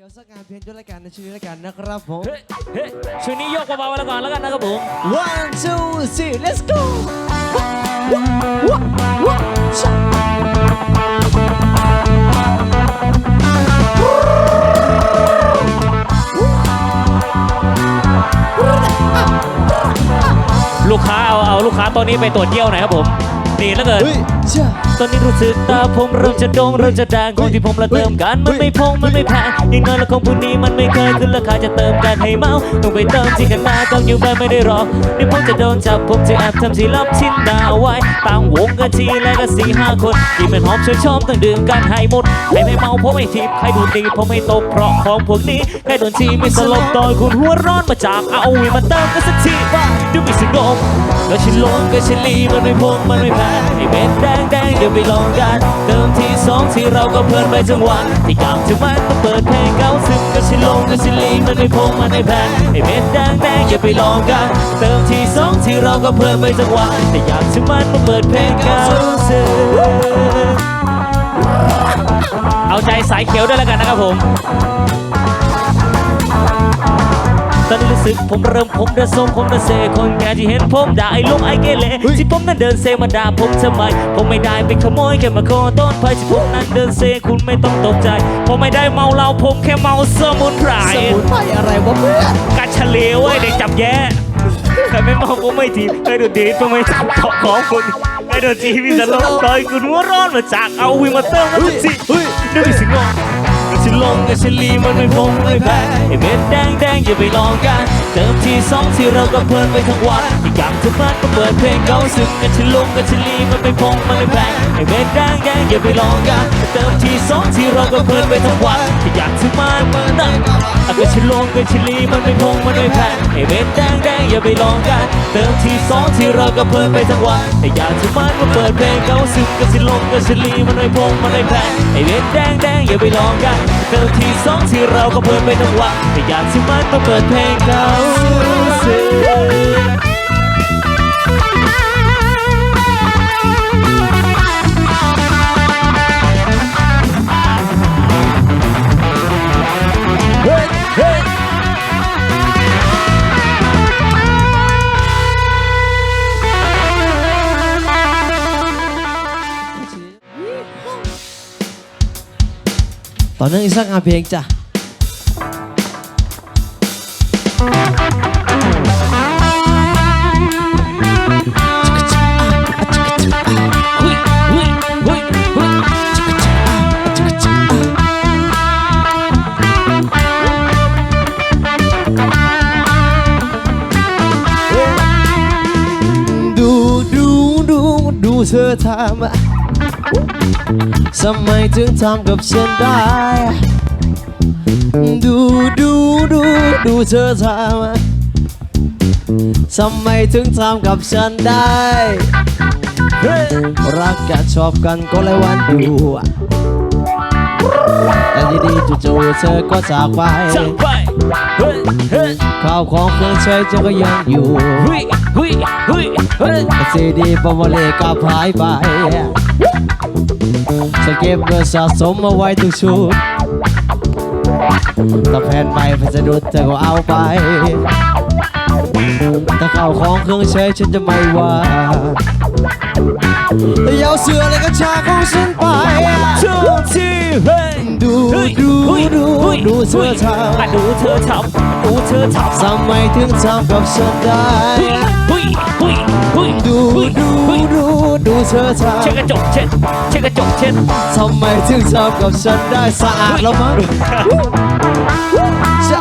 ขียวสักงานเพียงด้วยรายการในชื่อรายการนะครับผมเฮ้ยเฮ้ยช่วงนี้โยกเบาๆไว้แล้วก่อนแล้วกันนะครับผม one two three let's go ลูกค้าเอาเอาลูกค้าตัวนี้ไปตรวจเยี่ยวหน่อยครับผม ดีแล้วเกิน เฮ้ยเจ้า ตอนนี้รู้สึกตาผมเริ่มจะโด่งเริ่มจะดังของที่ผมละเติมกันมันไม่พงมันไม่แพงยิ่งน้อยละคงพวกนี้มันไม่เคยขึ้นราคาจะเติมกันให้เมาต้องไปเติมที่กันหน้าต้องอยู่แบบไม่ได้รอเดี๋ยวผมจะโดนจับผมจะแอบทำทีลับชิ้นดาไว้ต่างวงกันทีแล้วก็สี่ห้าคนที่เป็นหอมช่วยชอบต้องดื่มกันให้หมดให้ไม่เมาผมไม่ทิพใครดูดีผมไม่ตกเพราะของพวกนี้แค่โดนทีไม่สลบต่อยคุณหัวร้อนมาจากเอาวีมาเติมกันสักทีบ้าดูไม่สงบก็ชิลงก็ชิลีมันไม่พงมันไม่แพ้ไอ้เม็ดแดงแดงเดี๋ยวไปลองกันเติมที่สองที่เราก็เพลินไปจังหวะที่อยากจะมันก็เปิดเพลงเก่าซึ่งก็ชิลงก็ชิลีมันไม่พงมันไม่แพ้ไอ้เม็ดแดงแดงอย่าไปลองกัน เติมที่สองที่เราก็เพลินไปจังหวะที่อยากจะมันก็เปิดเพลงเก่าซึ่งเอาใจสายเขียวด้วยแล้วกันนะครับผม ตอนนี้รู้สึกผมเริ่มผมเดินทรงผมเดินเซคนงานที่เห็นผมด่าไอ้ลงไอ้เกเรที่ผมนั้นเดินเซมาด่าผมทำไม ผมไม่ได้เป็นขโมยแค่มาขอต้นภัยที่ผมนั้นเดินเซคุณไม่ต้องตกใจ ผมไม่ได้เมาเหล้าผมแค่เมาสมุนไพรสมุนไพรอะไรวะเพื่อนกัดเฉลียวไว้เด็กจับแย่ใครไม่เมาผมไม่ทีใครโดนดีผมไม่จับขอของคุณใครโดนจีมีแต่ลมต่อยคุณหัวร้อนมาจากเอาวิงมาเติมกันสิเฮ้ยดูดิสิงงก็ ชิลงก็ชิลีมันไม่พงไม่แพ้ไอ้เม็ดแดงแดงอย่าไปลองกัน เติมที่สองที่เราก็เพลินไปทั้งวันที่อยากจะมันก็เปิดเพลงเก่าซึ่งก็ชิลงก็ชิลีมันไม่พงมันไม่แพ้ไอ้เม็ดแดงแดงอย่าไปลองกันเติมที่สองที่เราก็เพลินไปทั้งวันที่อยากจะมันมันนั่งอะก็ชิลงก็ชิลีมันไม่พงมันไม่แพ้ไอ้เม็ดแดงแดงอย่าไปลองกันเติมที่สองที่เราก็เพลินไปทั้งวันที่อยากจะมันก็เปิดเพลงเก่าซึ่งก็ชิลงก็ชิลีมันไม่พงมันไม่แพ้ไอ้เม็ดแดงแดงอย่าไปลองกันเติมที่สองที่เราก็เพลินไปทั้งวันแต่อยากจะมันมาเปิดเพลงเก่าสิเฮ้ยเเธอทำทำไมถึงทำกับฉันได้ ดูดูดูดูเธอทำทำไมถึงทำกับฉันได้ รักกันชอบกันก็เลยวันดูแต่ดีๆจู่ๆเธอก็จากไป ข้าวของเครื่องใช้เธอก็ยังอยู่ซีดีปวเลกับหายไปจะเก็บเงินสะสมมาไว้ทุกชุดถ้าแผ่นใหม่พัสดุเธอก็เอาไป ถ้าข้าวของเครื่องใช้ฉันจะไม่ว่า ยาเอาเสื้ออะไรก็ชาของฉันไปช่วงที่เฮ้ยดูดูดูดูเธอทอะดูเธอทำดูเธอทำทำไมถึงทำกับฉันได้ดูดูดูดูเธอทำเช็ดกระจกเช็ดเช็ดกระจกเช็ดทำไมถึงทำกับฉันได้สะอาดแล้วมั้งจะ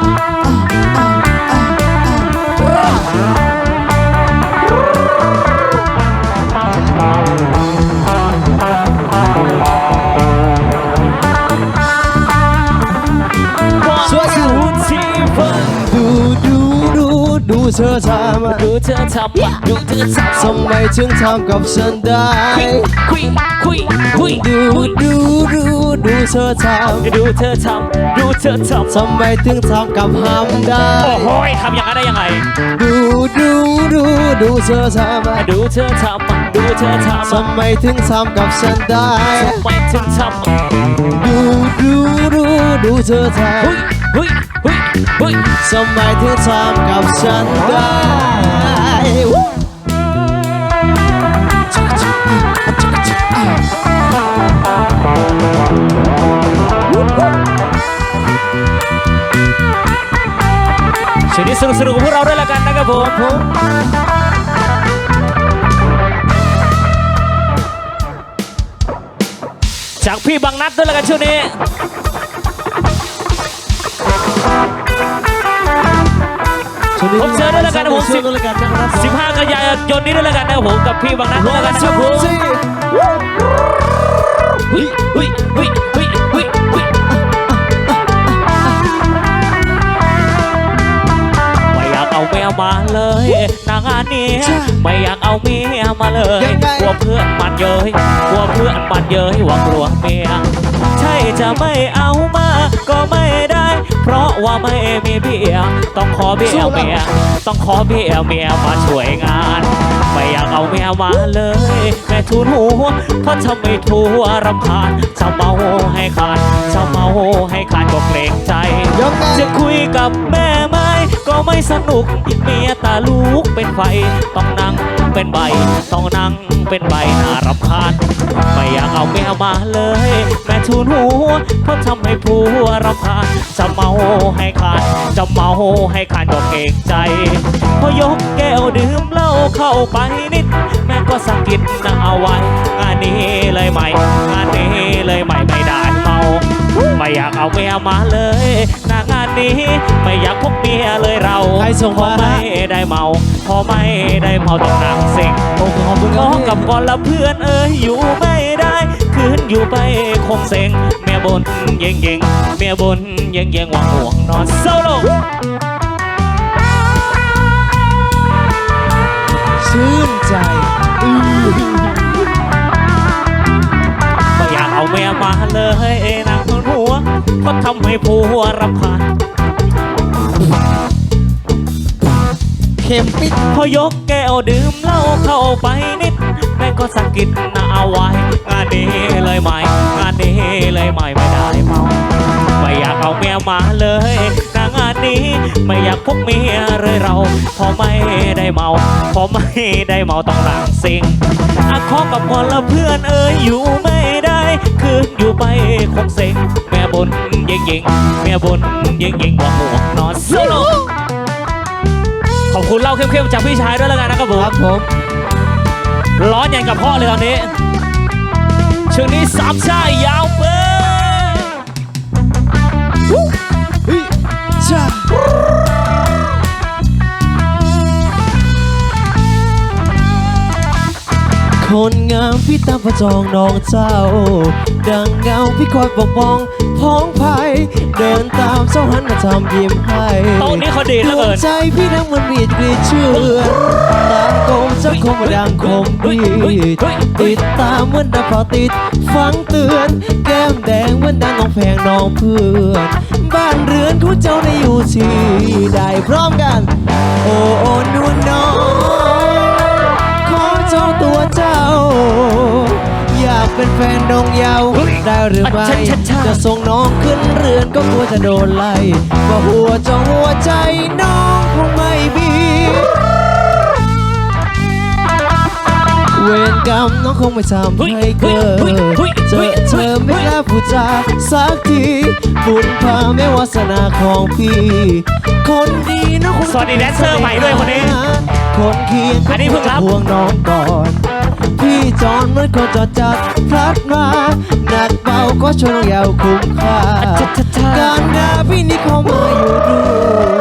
เธอทำอะดูเธอทำอะดูเธอทำทำไมถึงทำกับฉันได้คุยคุยคุยดูคุยดูดูดูเธอทดูเธอทำดูเธอทำำทำไมถึงทำกับฮัมได้ โอ้โหทำอย่างนั้นได้ยังไง ดูดูดูดูเธอทำอะดูเธอทำอะดูเธอทำอะทำไมถึงทำกับฉันได้ทำไมถึงทำอะดูดูดูดูเธอทเฮ้ยเฮ้ยเฮ้ยเฮ้ยำทำไมถึงทำกับฉันได้วู้ช่วงนี้สนุกสนุกพวกเราด้วยละกันนะครับผมจากพี่บางนัดด้วยละกันช่วงนี้ ผมเจอด้วยแล้วกันนะผมเจอด้วยแล้วกันนะครับ15กันยายนนี้ด้วยละกันนะครับผมกับพี่บางนัดด้วยละกันนะครับผมสิเฮ้ยเฮ้ยเฮ้ยเฮ้ยเฮ้ยเฮ้ยไม่อยากเอาเมียมาเลยนางานนี้ไม่อยากเอาเมียมาเลยกลัวเพื่อนมันเย้ยกลัวเพื่อนมันเย้ยว่ากลัวเมียใช่จะไม่เอามาก็ไม่ได้ เพราะว่าไม่มีเบียต้องขอเบียเมียต้องขอเบียเมียมาช่วยงานไม่อยากเอาเมียมาเลย แม่ทุนหัวเพราะทำไม่ทัวรำคาญจะเมาให้ขาดจะเมาให้ขาดก็เกรงใจยกไงจะคุยกับแม่ ไหมก็ไม่สนุกเมียตาลูกเป็นไฟ ต้องนั่งเป็นใบ ต้องนั่งเป็นใบน่ารำคาญไม่อยากเอาเมียมาเลย แม่ทุนหัวเพราะทำให้ผัวรำคาญจะเมาให้ขาดจะเมาให้ขาดก็เกรงใจพอยกแก้วดื่มเหล้าเข้าไปนิด แม่ก็สะกิดนะเอาไว้งานนี้เลยไหม่งานนี้เลยไหม่ไม่ได้เมา ไม่อยากเอาเมียมาเลยน้าง นนี้ ไม่อยากพกเมียเลยเราใครส่งพอมาไม่ได้เมา พอไม่ได้เมาต้องนั่งเซ็งโอ้โหขอบคุณคขรัอบกับก่อนละเพื่อนเอ้ยอยู่ไม่ได้คืนอยู่ไปคงเซ็งเมียบนเย็งเย็งเมียบนเย็งเย็งหวังห่วงนอนเศร้าลง ชื่นใจอือไม่อยากเอาเมียมาเลยนางคนหัว ก็ทำให้ผัวรำคาญเข็มปิดพอยกแก้วดื่มเหล้าเข้าไปนิดแม่ก็สะกิดหน้าเอาไว้งานนี้เลยไหมงานนี้เลยไหมไม่ได้เมาไม่อยากเอาแมวมาเลย นางานนี้ ไม่อยากพกเมียเลยเรา พอไม่ได้เมา พอไม่ได้เมาต้องหลังสิงอะขอกับคนละเพื่อนเอ้ยอยู่ไม่ได้ คืนอยู่ไปคงเซ็งแม่บนยิงยิงเมียบนยิงยิงว่าห่วงนอนโซโลขอบคุณเหล่าเข้มๆจากพี่ชายด้วยแล้วกันนะครับผคมรับผมร้อนยันกับพ่อเลยตอนนี้ช่วงนี้สามชายยาว คนงามพี่ตามประจองน้องเจ้า ดังเงาพี่คอยปกป้องพ้องภัยเดินตามเจ้าหันมาทำยิ้มให้โต๊ะนี้เขาดีเหลือดวเกิงนใจพี่นั้นมันมีดกรีดเชื่อนตามคมจะคมมาดังคมดีติดตามเหมือนดับเผาติด ฟังเตือน แก้มแดงเหมือนดังน้องแพงน้องเพื่อน บ้านเรือนของเจ้าได้อยู่ที่ใดพร้อมกัน โอ้โอ้นวลน้องขอเจ้าตัวเจ้า อยากเป็นแฟนดงเยาวได้หรือไม่ชัดชัดชัดจะส่งน้องขึ้นเรือนก็กลัวจะโดนไล่ว่าหัวจองหัวใจน้องคงไม่มี เวรกรรมน้องคงไม่ทำให้เกิดเจอเธอไม่กล้าพูดจาสักทีบุญพาไม่วาสนาของพี่ คนดีน้องคงสวัสดีแดนเซอร์ใหม่ด้วยคนนี้ คนเคียงอันนี้เพิ่งรับห่วงน้องก่อนพี่จอนเหมือนคนจอดจัดพลัดมาหนักเบาก็ช่วยน้องยาวคุ้มค่าชัดชัดชัดการงานพี่นี่เข้ามาอยู่ด้วย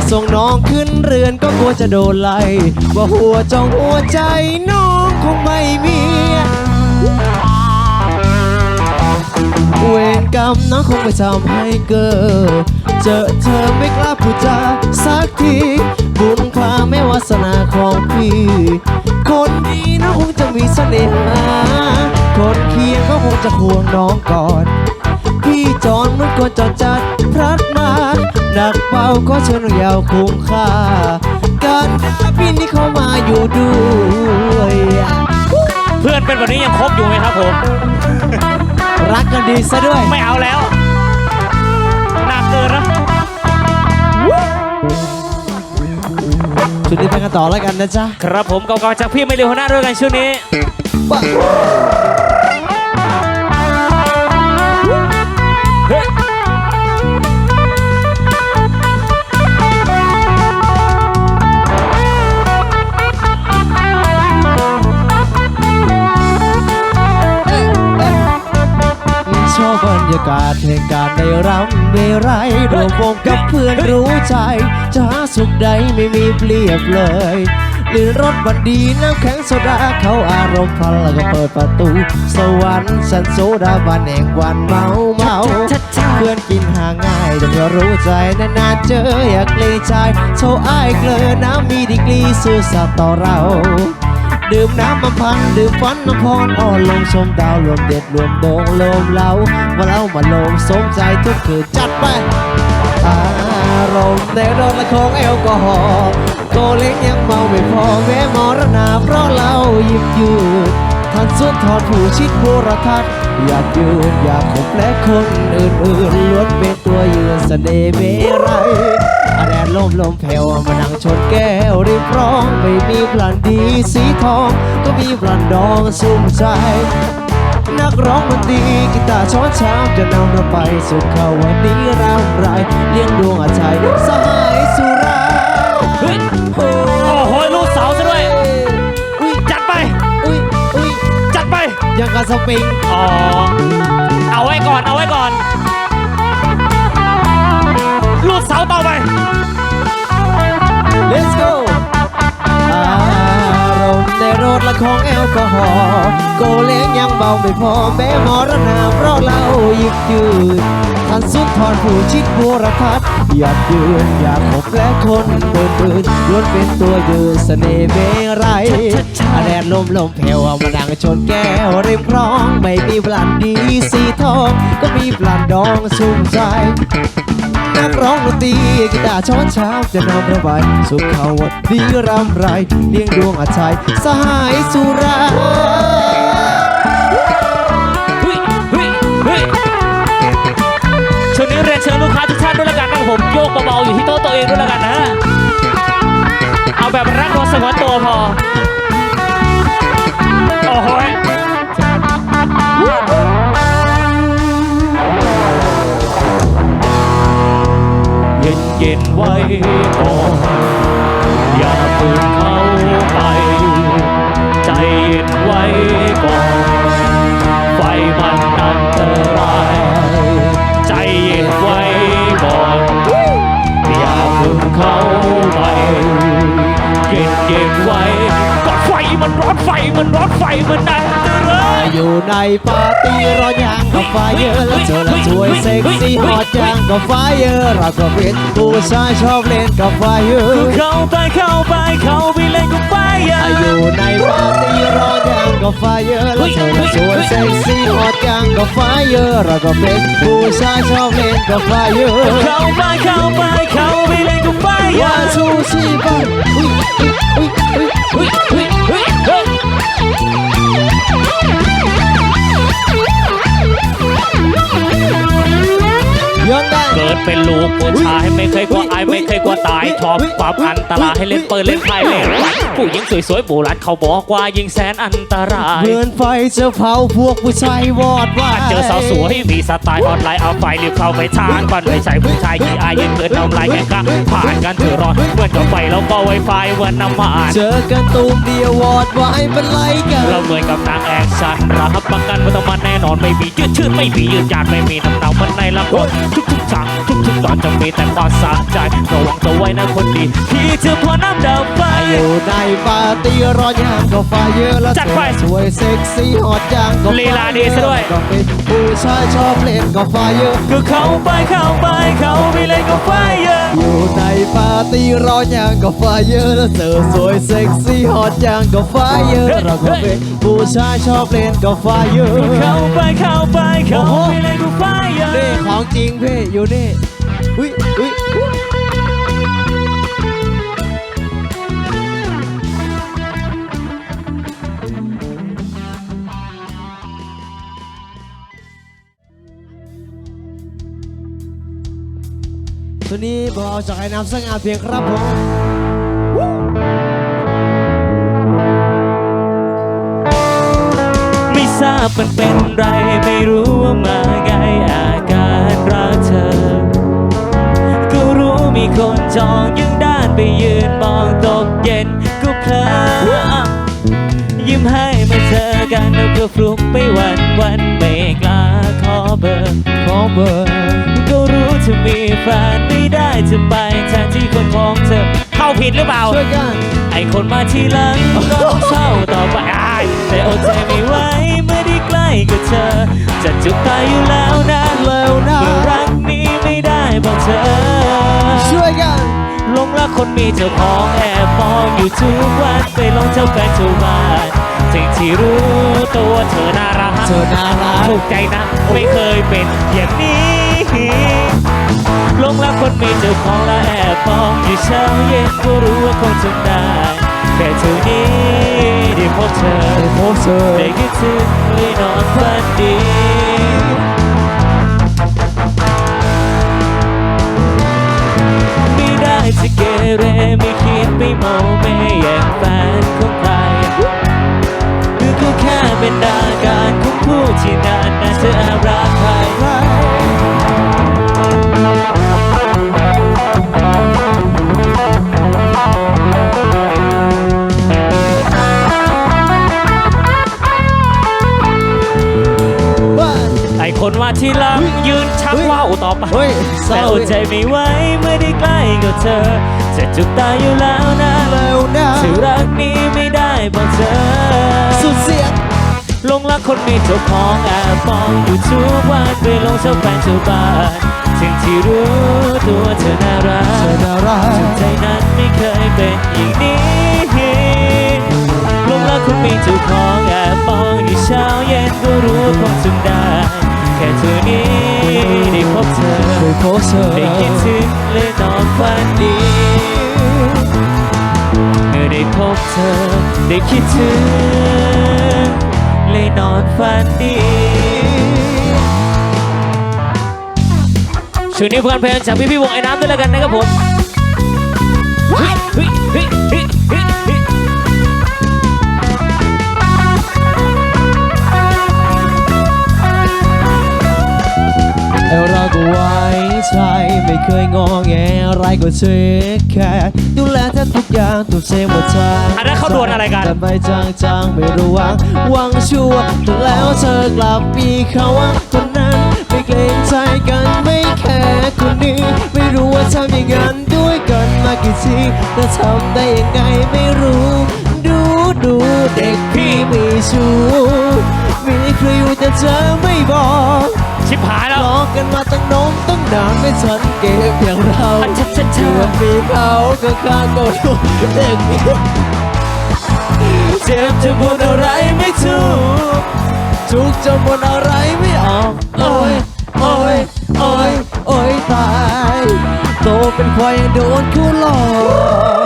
จะส่งน้องขึ้นเรือนก็กลัวจะโดนไล่ว่าหัวจองหัวใจน้องคงไม่มีเวรกรรมน้องคงไม่ทำให้เกิดเจอเธอไม่กล้าพูดจาสักที บุญความไม่วาสนาของพี่ คนดีน้องคงจะมีเสน่หาคนเคียงก็คงจะควงน้องก่อน พี่จอนเหมันควรจอดจัดพลัดมา หนักเบาก็เชิญยาวคุ้มค่า การพี่นี่เข้ามาอยู่ด้วย เพื่อนเป็นแบบนี้ยังคบอยู่ไหมครับผม รักกันดีซะด้วย ไม่เอาแล้วหนักเกินนะชุดนี้ไปกันต่อแล้วกันนะจ๊ะ ครับผมกองๆจากพี่ไม่เร็วหัวหน้าด้วยกันช่วงนี้ ยากาศแห่งการได้รำได้ไรรวมวงกับเพื่อนรู้ใจจะหาสุขใดไม่มีเปรียบเลยลื่นรถบันดีน้ำแข็งโซดาเขาอารมณ์พันแล้วก็เปิดประตู สวรรค์สันโซดาบันแห่งวันเมาเมาเพื่อนกินหาง่ายแต่ก็รู้ใจนานๆเจออยากเกรงใจโชว์อ้ายเกลอน้ำมีดีกรีสู้สัตว์ต่อเรา ดื่มน้ำมันพันดื่มฟันน้ำพรอ่อนลงชมดาวรวมเด็ดรวมโดงโลมเล้ามาเล่ามาโลมสมใจทุกคืนจัดไปอารมณ์ในรถและของแอลกอฮอล์โตเล็กยังเมาไม่พอแม้มรณาเพราะเราหยิบยืดทันสุดทอดผู้ชิดโบรทัศน์อยากยืนอยากขบและคนอื่นๆล้วนเป็นตัวยืนเสน่ห์เมรัยอา แดดลมลมแผ่วมานั่งชนแก้วริบร้อง ไม่มีพลันดีสีทอง ก็มีพลันดองสุ่มใจ นักร้องมันดีกีตาร์ช้อนชามจะนำเราไปสู่เขาวันนี้รำไรเลี้ยงดวงอาชัยสหายสุราเฮ้ยโอ้โหลูกเสาซะด้วยอุ้ยจัดไปอุ้ยอุ้ยจัดไปยังกับสปริงอ๋อเอาไว้ก่อนเอาไว้ก่อน let's go อารมณ์ในรถละของแอลกอฮอล์โกเล้งยังเบาไม่พอแม้มรณาเพราะเราหยิบยืนทันสุดทอนผู้ชิดบัวรทัศอยากยืนอยากพบและคนอื่นๆล้วนเป็นตัวยืนเสน่ห์เมรัยแดดลมลมแผ่วเอามานั่งชนแก้วริมคลอง ไม่มีพลันดีสีทอง ก็มีพลันดองสุ่มใจ นักร้องดนตรีกีตาร์ช้อนเช้าจะนำเราไปสู่เขาวดดีรำไรเลี้ยงดวงอาชัยสหายสุราเฮ้ยเฮ้ยเฮ้ยช่วงนี้เรียนเชิญลูกค้าทุกท่านด้วยละกันนะผมโยกเบาๆอยู่ที่โต๊ะตัวเองด้วยละกันนะฮะเอาแบบรักเราสงวนตัวพอโอ้โห ยเย็นเย็นไว้ก่อนอย่าฝืนเข้าไป กซี่ฮอตยางกับไฟเยอะเราก็เป็นผู้ชายชอบเล่นกับไฟเยอะเข้าไปเข้าไปเข้าไปเล่นกับไฟอะอยู่ในปาร์ตี้ร้อนยางกับไฟเยอะแล้วเธอละสวยเซ็กซี่ฮอตยางกับไฟเยอะเราก็เป็นผู้ชายชอบเล่นกับไฟเยอะเข้าไปเข้าไปเข้าไปเล่นกับไฟอะ One, two, three, four. อุ๊ยอุ๊ยอุ๊ยเฮ้ยเฮ้ย เกิดเป็นลูกผู้ชายไม่เคยกลัวอายไม่เคยกลัวตายชอบความอันตรายให้เล่นเปิดเล่นไพ่เล่นไฟผู้หญิงสวยๆโบราณเขาบอกว่ายิงแสนอันตรายเหมือนไฟจะเผาพวกผู้ชายวอดวายเจอสาวสวยมีสไตล์ออนไลน์เอาไฟรีบเข้าไปทางก่อนไม่ใช่ผู้ชายที่อายยังเกิดน้ำลายแข่งข้างผ่านกันถือรอดเหมือนกับไฟแล้วก็ไวไฟเหมือนน้ำมันเจอกันตูมเดียววอดวายเป็นไรกันเราเหมือนกับนางแอคชั่นรับประกันว่าต้องมันแน่นอนไม่มียืดชืดไม่มียืดหยาดไม่มีน้ำหนักเหมันในละครทุกๆฉากทุกๆตอนจะมีแต่ความสะใจระวังตัวไว้นะคนดีพี่จะพอน้ำดับไฟอยู่ในปาร์ตี้ร้อนยางก็ไฟเยอะแล้วจัดไปสวยเซ็กซี่ฮอตยางก็ไฟลีลาดีซะด้วย ก็เป็นผู้ชายชอบเล่นก็ไฟเยอะก็เข้าไปเข้าไปเข้าไปเลยก็ไฟเยอะ อยู่ในปาร์ตี้ร้อนยางก็ไฟเยอะแล้วเจอสวยเซ็กซี่ฮอตยางก็ไฟเยอะเราก็เป็นผู้ชายชอบเล่นก็ไฟเยอะเข้าไปเข้าไปเข้าไปเลยก็ไฟเยอะนี่ของจริงพี่อยู่นี่ อุ้ยอุ้ยอุ๊ยตัวนี้บอกเอาจากไอ้น้ำสง่าเพียงครับผมไม่ทราบมันเป็นไรไม่รู้ว่ามาไงอา มีคนจองยังด้านไปยืนมองตกเย็นก็เพลอยิ้มให้เมื่อเจอกันแล้วก็ฟลุกไปวันวันๆไม่กล้าขอเบอร์ขอเบอร์ก็รู้จะมีแฟนไม่ได้จะไปแทนที่คนของเธอเข้าผิดหรือเปล่าช่วยกันไอคนมาทีหลังก็เศร้าต่อไปอ้ายแต่อดใจไม่ไหวเมื่อได้ใกล้กับเธอจะจุกตายอยู่แล้วนะเร็วนะเมื่อรักนี้ไม่ได้ บอกเธอ ช่วยกันหลงรักคนมีเจ้าของแอบมองอยู่ทุกวันไปหลงเจ้าแฟนเจ้าบ้านสิ่งที่รู้ตัวเธอน่ารักเธอน่ารักถูกใจนะไม่เคยเป็นอย่างนี้หลงรักคนมีเจ้าของและแอบมองอยู่เช้าเย็นก็รู้ว่าคงจำได้แค่เท่านี้ได้พบเธอได้พบเธอได้คิดถึงเลยนอนฝันดี จะเกเรไม่คิดไปโมเมอย่างแฟนของใครคือก็แค่เป็นอาการของผู้ที่นานน่าจะแอรักใคร ไอคนมาที่หลังยืนชักเฮ้ยว่าวต่อไปเฮ้ยเศแต่ร้าอดใจไม่ไหวเมื่อได้ใกล้กับเธอจะจุกตาอยู่แล้วนะเร็วนะถึงรักนี้ไม่ได้บอกเธอสุดเสียงหลงรักคนมีเจ้าของแอบมองอยู่ทุกวันไปหลงเจ้าแฟนเจ้าบ้านสิ่งที่รู้ตัวเธอน่ารัเธอกน่ารักใจนั้นไม่เคยเป็นอย่างนี้หลงรักคนมีเจ้าของแอบมองอยู่เช้าเย็นก็รู้ว่าคงจำได้ แค่เธอนี้ได้พบเธอเคยพบเธอได้คิดถึงเลยนอนฝันดีเมื่อได้พบเธอได้คิดถึงเลยนอนฝันดีช่วงนี้เพื่อนเพลงจากพี่พี่วงไอ้น้ำด้วยแล้วกันนะครับผม ไว้ใจไม่เคยงอแงอะไรก็เทคแค่ดูแลแทบทุกอย่างตัวเซมหมดใจอันนั้นเขาโดนอะไรกัน แต่ไปจางจางๆไม่ระวังหวังชั่วแต่แล้วเธอกลับมีเขาว่าคนนั้นไม่เกรงใจกันไม่แค่คนนี้ไม่รู้ว่าทำอย่างนั้นด้วยกันมากี่ทีแต่ทำได้ยังไงไม่รู้ ดูดูเด็กพี่มีชู้ มีใครอยู่แต่เธอไม่บอกชิบหายแล้หวลอกกันมาตั้งนมตั้งนานไม่ทันเก็บอย่างเราอันชัดชัดชัดเชื่อมีเขาก็ข้างก็รู้เด็กนี้เจ็บจะพูดอะไรไม่ถูกทุกข์จนบนอะไรไม่ออกโอ้ยโอ้ยโอ้ยโอ้ยตายโตเป็นควายยังโดนคู่หลอก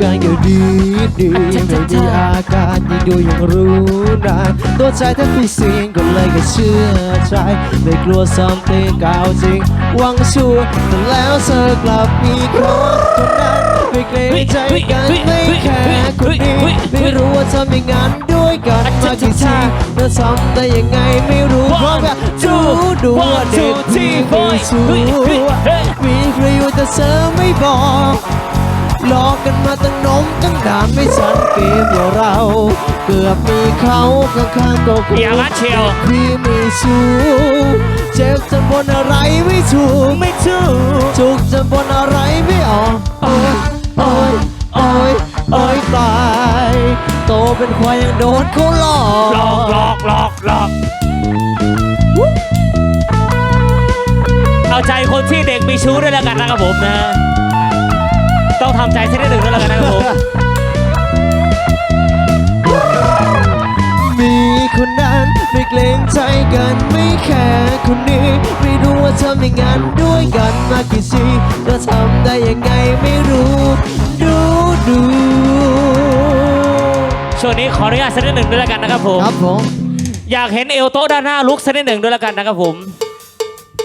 กันก็ดีดีไม่มีอาการยิ่งดูยิ่งรู้นานตัวใจแทบพิเศษก็เลยก็เชื่อใจไม่กลัว something เก่าจริงหวังชัวร์แต่แล้วเธอกลับมีคนคนนั้นไม่เกรงใจกันไม่แค่คนนี้ไม่รู้ว่าทำอย่างนั้นด้วยกันมากี่ทีแล้วทำได้ยังไงไม่รู้เพราะแบบดูดูว่าเด็กที่มีชู้มีใครอยู่แต่เธอไม่บอก หลอกกันมาตั้งนมตั้งนานไม่สันเกมอย่างเรา เกือบมีเขาข้างๆก็กูอย่ามาเชียว พี่มีชู้ เจ็บจนบนอะไรไม่ถูกไม่ถูกถูกจนบนอะไรไม่ออกโอ้ยโอ้ยโอ้ยโอ้ยตายโตเป็นควายยังโดนเขาหลอกหลอกหลอกหลอกหลอกเอาใจคนที่เด็กมีชู้ด้วยแล้วกันนะครับผมนะ ต้องทำใจที่ได้หนึ่งด้วยแล้วกันนะครับผมมีคนนั้นไม่เกรงใจกันไม่แค่คนนี้ ไม่รู้ว่าทำอย่างนั้นด้วยกันมากี่ทีแล้วทำได้ยังไงไม่รู้ ดูดูช่วงนี้ขออนุญาตสักนิดหนึ่งด้วยแล้วกันนะครับผม ครับผมอยากเห็นเอวโต๊ะด้านหน้าลุกสักนิดหนึ่งด้วยแล้วกันนะครับผม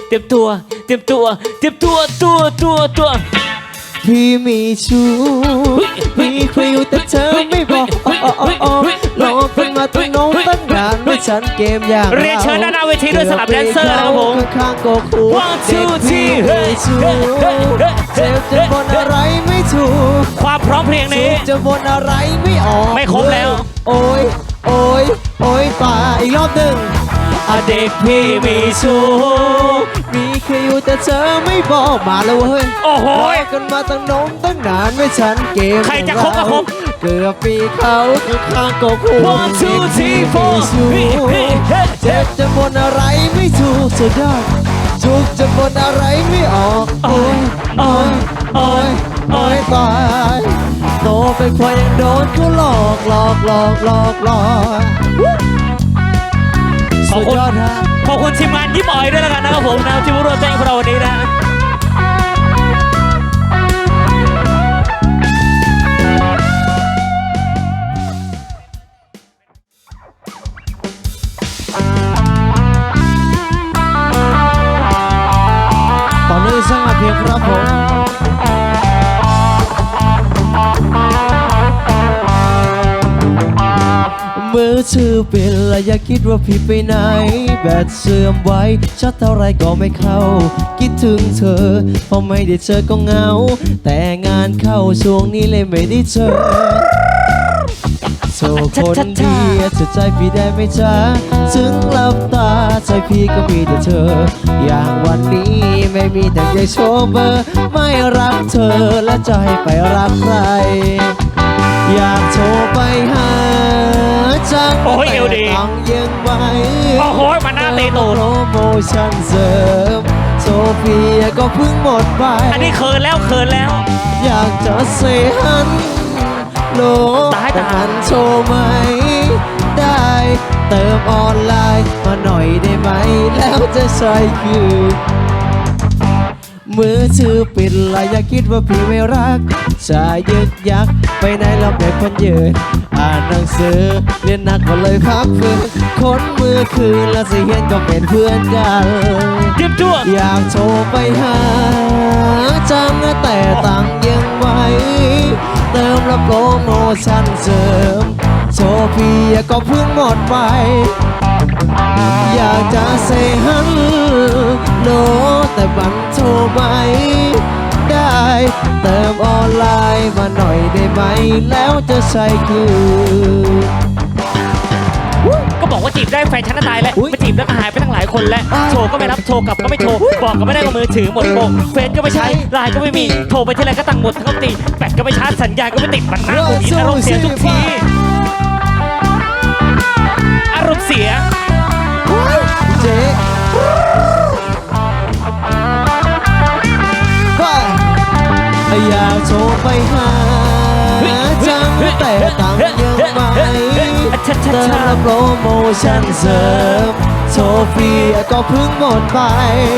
เตรียมตัว เตรียมตัว เตรียมตัวตัวตัวตัว พี่มีชู้มีใครอยู่แต่เธอไม่บอกอ๋ออ๋ออ๋ออ๋อรอเป็นมาตั้งน้องตั้งนานไม่ฉันเกมอย่างเรียนเชิญด้านหน้าเวทีด้วยสลับแดนเซอร์นะครับผมข้างๆก็คู One, two, เด็กพี่ three มีชู้เฮ้ยเฮ้ยเฮ้ยเจ็บจนบนอะไรไม่ถูกความพร้อมเพลงถูนี้กจนบนอะไรไม่ออกไม่ครบแล้ว โอ้ยโอ้ยโอ้ยตายอีกรอบหนึ่งอะ เด็กพี่มีชู้มีใครอยู่แต่เธอไม่บอกมาแล้วเว้ยโอ้โหรอกันมาตั้งนมตั้งนานไม่ฉันเกมใครจะครบก็ครบเกือบปีเขาข้างๆก็คู่ One, two, three, four เฮ้ยเฮ้ยเฮ้ยเจ็บจะบนอะไรไม่ถูกสุดยอดถูกจะบนอะไรไม่ออกโอ้ยโอ้ยโอ้ยโอ้ยตายโตเป็นควายยังโดนเขาหลอกหลอกหลอกหลอกหลอก ขอบสุดคุณยอดฮะขอบคุณทีมงานยิ้มอ่อยด้วยแล้วกันนะครับผมนะที่มาร่วมแจ้งพวกเราวันนี้นะตอนนี้สร้างเพียงครับผม อถือเป็นและอย่าคิดว่าพี่ไปไหน แบตเสื่อมไว้ชาร์จเท่าไรก็ไม่เข้า คิดถึงเธอ พอไม่ได้เจอก็เหงา แต่งานเข้าช่วงนี้เลยไม่ได้เจอโชว์คนดีจะใจพี่ได้ไหมจ๊ะถึงหลับตาใจพี่ก็มีแต่เธอ อย่างวันนี้ไม่มีแต่ใจโชเบอร์ ไม่รักเธอและจะให้ไปรักใคร อยากโทรไปหา โอ้ยเอวดีแต่ตังค์ยังไหวโอ้โหมาหน้าเตะตูดโปรโมชั่นเสริมโซเฟียก็เพิ่งหมดไป อันนี้เขินแล้วเขินแล้ว อยากจะเซฮันโลตายตายมันโชว์ไหม ได้เติมออนไลน์มาหน่อยได้ไหม แล้วจะใช้คือมือถือปิดและอย่าคิดว่าพี่ไม่รักจะยึกยักไปไหนเราเป็นคนยืน อ่านหนังสือ เรียนหนักก็เลยพักฟื้นคนมือคืนและสิเห็นก็เป็นเพื่อนกันเตรียมตัวอยากโทรไปหาจังแต่ตังค์ยังไหวเติมรับโปรโมชั่นเสริมโซเฟียก็เพิ่งหมดไป อยากจะเซฮันโลแต่บันโทรไป ได้ เติมออนไลน์มาหน่อยได้ไหม แล้วจะใช้คือก็บอกว่าจีบได้แฟนฉันน่ะตายแล้วอุ๊ยมาจีบแล้วก็หายไปตั้งหลายคนแล้ว อ้าวโทรก็ไม่รับโทรกลับก็ไม่โทรบอกก็ไม่ได้ก็มือถือหมดโปรเฟซก็ไม่ใช้ ไลน์ก็ไม่มี โทรไปที่ไรก็ตังค์หมดทั้งตีแบตก็ไม่ชาร์จสัญญาณก็ไม่ติดมันน่าหงุดหงิดอารมณ์เสียทุกทีอารมณ์เสีย เจ๊ อยากโทรไปหาจังแต่ตังยังไม่เติมโปรโมชั่นเสริมโซเฟีก็เพิ่งหมดไป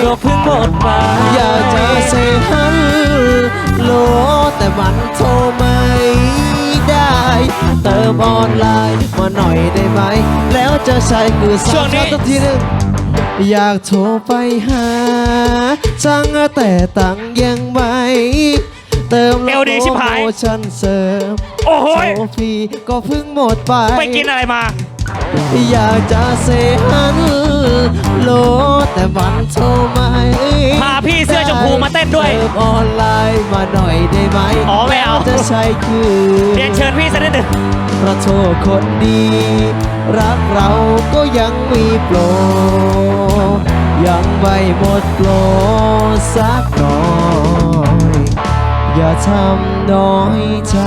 ก็เพิ่งหมดไป อยากจะเซฮัลโหลแต่มันโทรไม่ได้ เติมออนไลน์มาหน่อยได้ไหม แล้วจะใช้คือสามช็อตทีหนึ่งอยากโทรไปหาจังแต่ตังยังไม่ เติมเอลดีชิบหาย โปรโมชั่นเสริมโอ้โหโซฟีก็เพิ่งหมดไป ไปกินอะไรมา อยากจะเซฮัลโหลแต่มันโทรไม่พาพี่เสื้อชมพูมาเต้นล่นด้วยเติมออนไลน์มาหน่อยได้ไหมอ๋อไม่เอา จะใช้คืนเรียนเชิญพี่สักนิดหนึ่ง เพราะโทษคนดี รักเราก็ยังมีโปร ยังไม่หมดโปรสักหน่อย อย่าทำน้อยใจ